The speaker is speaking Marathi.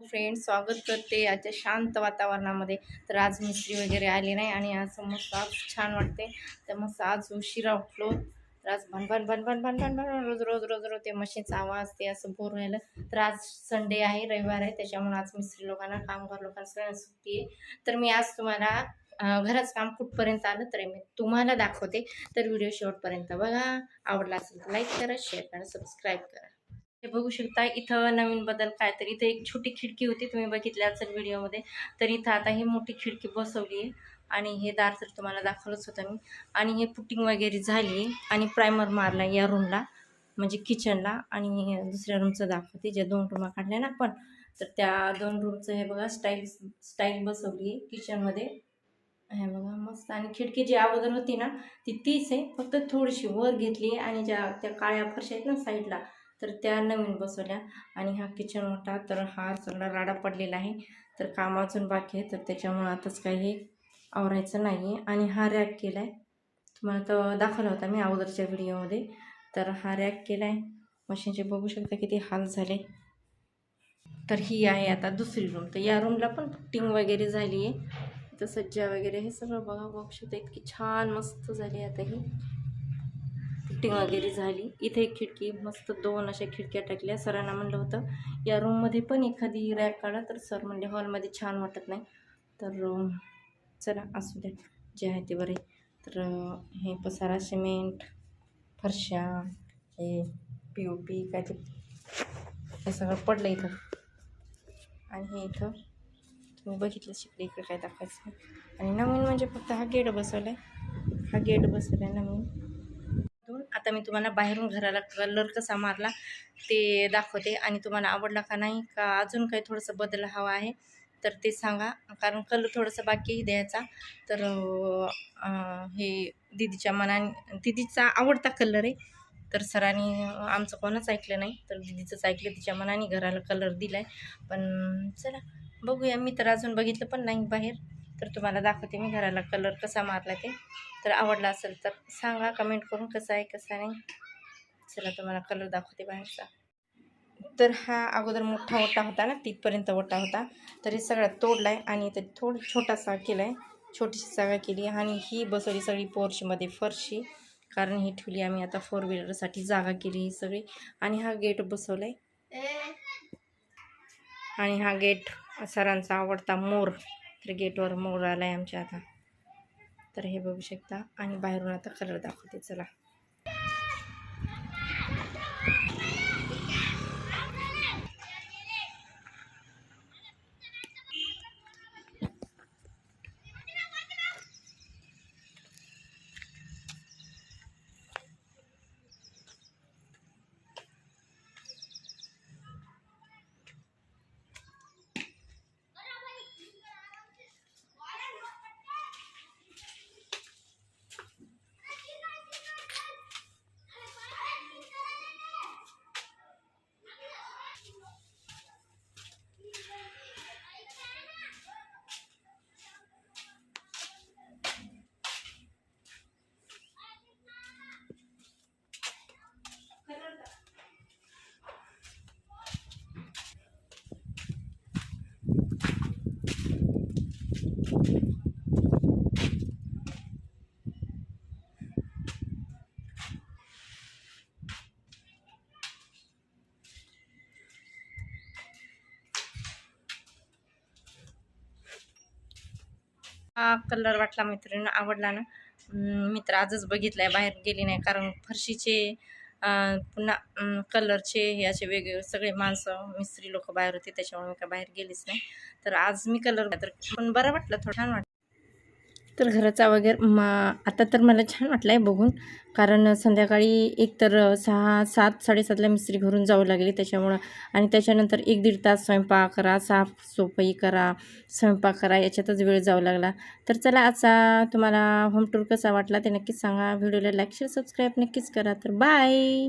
फ्रेंड स्वागत करते आजच्या शांत वातावरणामध्ये. तर आज मिस्त्री वगैरे आली नाही आणि आज मस्त आज छान वाटते. तर मस्त आज उशिरा उठलो. तर आज भन भनभन भनभन भन रोज रोज रोज रोज ते मशीनचा आवाज ते असं बोर राहिलं तर आज संडे आहे रविवार आहे त्याच्यामुळे आज मिस्त्री लोकांना कामगार लोकांना सगळ्यांना सुट्टी आहे. तर मी आज तुम्हाला घरच काम कुठपर्यंत आलं तर मी तुम्हाला दाखवते. तर व्हिडिओ शेवटपर्यंत बघा. आवडला असेल तर लाईक करा शेअर करा सबस्क्राईब करा. हे बघू शकता इथं नवीन बदल काय तर इथं एक छोटी खिडकी होती तुम्ही बघितली असेल व्हिडिओमध्ये. तर इथं आता ही मोठी खिडकी बसवली आहे आणि हे दार तर तुम्हाला दाखवलंच होतं मी. आणि हे पुटिंग वगैरे झाली आणि प्रायमर मारला या रूमला म्हणजे किचनला आणि दुसऱ्या रूमचं दाखवते ज्या दोन रूमा काढल्या ना आपण. तर त्या दोन रूमचं हे बघा स्टाईल स्टाईल बसवली आहे किचनमध्ये हे बघा मस्त. आणि खिडकी जी अगोदर होती ना ती तीच आहे. फक्त थोडीशी वर घेतली आणि ज्या त्या काळ्या फरशा आहेत ना साईडला तर त्या नवीन बसवल्या आणि हा किचन मोठा तर हा सगळा राडा पडलेला आहे. तर काम अजून बाकी आहे. तर त्याच्यामुळं आताच काही आवरायचं नाही आहे आणि हा रॅक केला आहे तुम्हाला तर दाखवला होता मी अगोदरच्या व्हिडिओमध्ये. तर हा रॅक केला आहे मशीनचे बघू शकता किती हाल झाले. तर ही आहे आता दुसरी रूम तर या रूमला पण फिटिंग वगैरे झाली आहे तर सज्जा वगैरे हे सगळं बघा बघू शकता इतकी छान मस्त झाली आता ही. शिफ्टिंग वगैरे झाली. इथे एक खिडकी मस्त दोन अशा खिडक्या टाकल्या. सरांना म्हणलं होतं या रूममध्ये पण एखादी रॅक काढा. तर सर म्हणजे हॉलमध्ये छान वाटत नाही. तर चला असू द्या. जे आहे ते बरे तर हे पसारा सिमेंट फरशा हे पी ओ पी काय ते हे सगळं पडलं इथं. आणि हे इथं तुम्ही बघितलं शिकले इकडे काय दाखवायचं नाही. आणि नवीन म्हणजे फक्त हा गेट बसवला आहे हा गेट बसवला आहे नवीन आता मी तुम्हाला बाहेरून घराला कलर कसा मारला ते दाखवते. आणि तुम्हाला आवडला का नाही का अजून काही थोडंसं बदल हवा आहे तर ते सांगा. कारण कलर थोडंसं बाकीही द्यायचा. तर हे दिदीच्या मनाने दिदीचा आवडता कलर आहे. तर सरांनी आमचं कोणच ऐकलं नाही तर दिदीचंच ऐकलं. तिच्या मनाने घराला कलर दिला आहे पण चला बघूया. मी तर अजून बघितलं पण नाही बाहेर. तर तुम्हाला दाखवते मी घराला कलर कसा मारला ते. तर आवडला असेल तर सांगा कमेंट करून कसा आहे कसा नाही. चला तुम्हाला कलर दाखवते बाहेरचा. तर हा अगोदर मोठा ओटा होता ना तिथपर्यंत ओटा होता. तर हे सगळं तोडला आहे आणि इथं थोडं छोटासा केला आहे छोटीशी जागा केली आणि ही बसवली सगळी पोर्चमध्ये फरशी. कारण ही ठेवली आम्ही आता फोर व्हीलरसाठी जागा केली ही सगळी. आणि हा गेट बसवला आहे आणि हा गेट सरांचा आवडता मोर. तर गेटवर मोर आला आहे आमच्या आता. तर हे बघू शकता. आणि बाहेरून आता कलर दाखवते. चला. हा कलर वाटला मित्रांनो आवडला ना. मित्र आजच बघितला आहे बाहेर गेली नाही कारण फरशीचे पुन्हा कलरचे हे असे वेगवेगळे सगळे माणसं मिस्त्री लोक बाहेर होते त्याच्यामुळे मी काय बाहेर गेलीच नाही. तर आज मी कलर तर पण बरं वाटलं थोडं छान वाटलं. तर घराचा वगैरे मा आता तर मला छान वाटलं आहे बघून. कारण संध्याकाळी एक तर सहा सात साडेसातला मिस्त्री घरून जावं लागली त्याच्यामुळं. आणि त्याच्यानंतर एक दीड तास स्वयंपाक करा साफसफाई करा स्वयंपाक करा याच्यातच वेळ जाऊ लागला. तर चला आजचा तुम्हाला होम टूर कसा वाटला ते नक्कीच सांगा. व्हिडिओला लाईक शेअर सबस्क्राईब नक्कीच करा. तर बाय